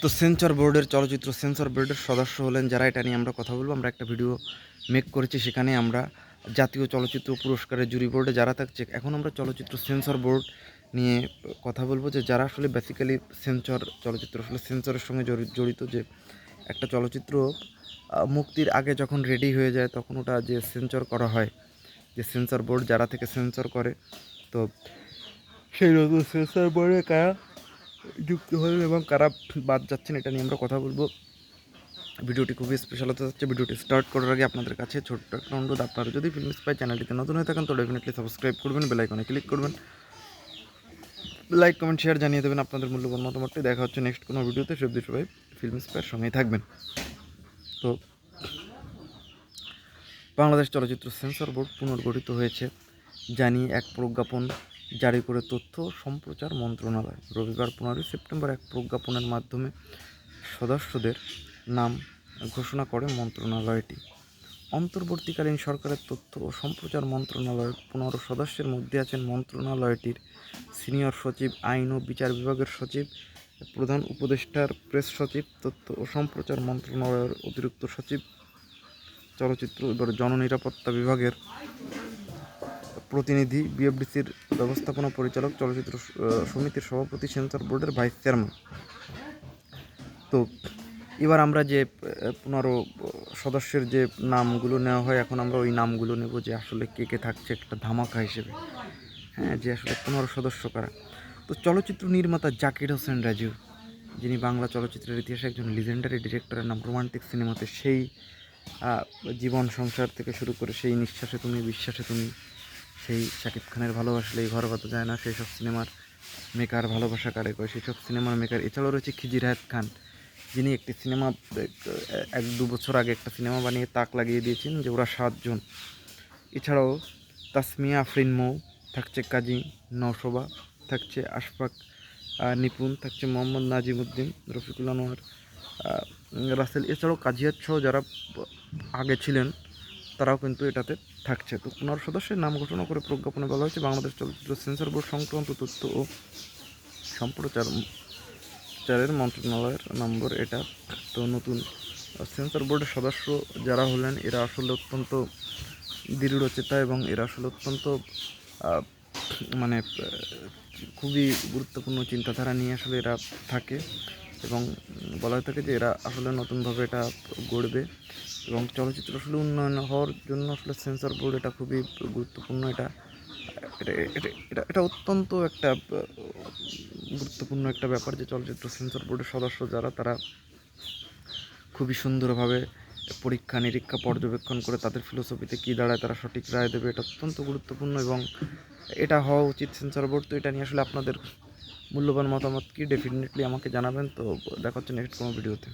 তো সেন্সর বোর্ডের চলচ্চিত্র সেন্সর বোর্ডের সদস্য হলেন যারা, এটা নিয়ে আমরা কথা বলব। আমরা একটা ভিডিও মেক করেছি, সেখানে আমরা জাতীয় চলচ্চিত্র পুরস্কারের জুরি বোর্ডে যারা থাকছে, এখন আমরা চলচ্চিত্র সেন্সর বোর্ড নিয়ে কথা বলব যে, যারা আসলে বেসিক্যালি সেন্সর চলচ্চিত্র, আসলে সেন্সরের সঙ্গে জড়ি- জড়িত যে একটা চলচ্চিত্র মুক্তির আগে যখন রেডি হয়ে যায়, তখন ওটা যে সেন্সর করা হয়, যে সেন্সর বোর্ড যারা থেকে সেন্সর করে, তো সেই নতুন সেন্সর বোর্ডে কারা যুক্ত হলেন এবং কারা বাদ যাচ্ছেন এটা নিয়ে আমরা কথা বলব। ভিডিওটি খুবই স্পেশাল হতে যাচ্ছে। ভিডিওটি স্টার্ট করার আগে আপনাদের কাছে ছোট্ট একটা অনুরোধ। আপনারা যদি ফিল্ম স্পাই চ্যানেলটিতে নতুন হয়ে থাকেন, তো ডেফিনেটলি সাবস্ক্রাইব করবেন বেল আইকনে ক্লিক করবেন। লাইক কমেন্ট শেয়ার জানিয়ে দেবেন আপনাদের মূল্যবান মতামতটি। দেখা হচ্ছে নেক্সট কোনো ভিডিওতে। সব সবাই ফিল্ম স্পাইয়ের সঙ্গেই থাকবেন। তো বাংলাদেশ চলচ্চিত্র সেন্সর বোর্ড পুনর্গঠিত হয়েছে। জানিয়ে এক প্রজ্ঞাপন জারি করে তথ্য সম্প্রচার মন্ত্রণালয়। রবিবার পনেরোই সেপ্টেম্বর এক প্রজ্ঞাপনের মাধ্যমে সদস্যদের নাম ঘোষণা করে মন্ত্রণালয়টি। অন্তর্বর্তীকালীন সরকারের তথ্য ও সম্প্রচার মন্ত্রণালয়ের পনেরো সদস্যের মধ্যে আছেন মন্ত্রণালয়টির সিনিয়র সচিব, আইন ও বিচার বিভাগের সচিব, প্রধান উপদেষ্টার প্রেস সচিব, তথ্য ও সম্প্রচার মন্ত্রণালয়ের অতিরিক্ত সচিব, চলচ্চিত্র এবার জননিরাপত্তা বিভাগের প্রতিনিধি বিএফডিসির ব্যবস্থাপনা পরিচালক চলচ্চিত্র সমিতির সভাপতি সেন্সর বোর্ডের ভাইস চেয়ারম্যান। তো এবার আমরা যে পনেরো সদস্যের যে নামগুলো নেওয়া হয়, এখন আমরা ওই নামগুলো নেব যে আসলে কে কে থাকছে একটা ধামাকা হিসেবে। হ্যাঁ যে আসলে পনেরো সদস্য কারা। তো চলচ্চিত্র নির্মাতা জাকির হোসেন রাজু, যিনি বাংলা চলচ্চিত্রের ইতিহাসে একজন লিজেন্ডারি ডিরেক্টরের নাম রোমান্টিক সিনেমাতে সেই জীবন সংসার থেকে শুরু করে সেই নিঃশ্বাসে তুমি, বিশ্বাসে তুমি সেই শাকিব খানের ভালোবাসলে এই ঘর বাতা যায় না, সেই সব সিনেমার মেকার ভালোবাসা কারে কয়? সেই সব সিনেমার মেকার এছাড়াও রয়েছে খিজির হায়াত খান, যিনি একটি সিনেমা, এক দু বছর আগে একটা সিনেমা বানিয়ে তাক লাগিয়ে দিয়েছেন যে ওরা সাতজন। এছাড়াও তাসমিয়া, আফরিন মৌ, থাকছে কাজী নওশোবা, থাকছে আশফাক নিপুণ, থাকছে মোহাম্মদ নাজিমুদ্দিন, রফিকুল আনোয়ার রাসেল। এছাড়াও কাজিয়াত যারা আগে ছিলেন তারাও কিন্তু এটাতে থাকছে। তো পনেরো সদস্যের নাম ঘোষণা করে প্রজ্ঞাপনে বলা হয়েছে, বাংলাদেশ চলচ্চিত্র সেন্সর বোর্ড সংক্রান্ত তথ্য ও সম্প্রচার চারের মন্ত্রণালয়ের নম্বর এটা। তো নতুন সেন্সর বোর্ডের সদস্য যারা হলেন, এরা আসলে অত্যন্ত দৃঢ়চেতা এবং এরা আসলে অত্যন্ত মানে খুবই গুরুত্বপূর্ণ চিন্তাধারা নিয়ে আসলে এরা থাকে। এবং বলা হয়ে থাকে যে এরা আসলে নতুনভাবে এটা গড়বে এবং চলচ্চিত্র আসলে উন্নয়ন হওয়ার জন্য আসলে সেন্সর বোর্ড এটা খুবই গুরুত্বপূর্ণ। এটা এটা এটা এটা অত্যন্ত একটা, গুরুত্বপূর্ণ একটা ব্যাপার যে চলচ্চিত্র সেন্সর বোর্ডের সদস্য যারা, তারা খুবই সুন্দরভাবে পরীক্ষা, নিরীক্ষা, পর্যবেক্ষণ করে তাদের ফিলোসফিতে কী দাঁড়ায়, তারা সঠিক রায় দেবে, এটা অত্যন্ত গুরুত্বপূর্ণ এবং এটা হওয়া উচিত সেন্সর বোর্ড তো এটা নিয়ে আসলে আপনাদের মূল্যবান মতামত কি? ডেফিনেটলি আমাকে জানাবেন। তো দেখা হচ্ছে নেক্সট কোনো ভিডিওতে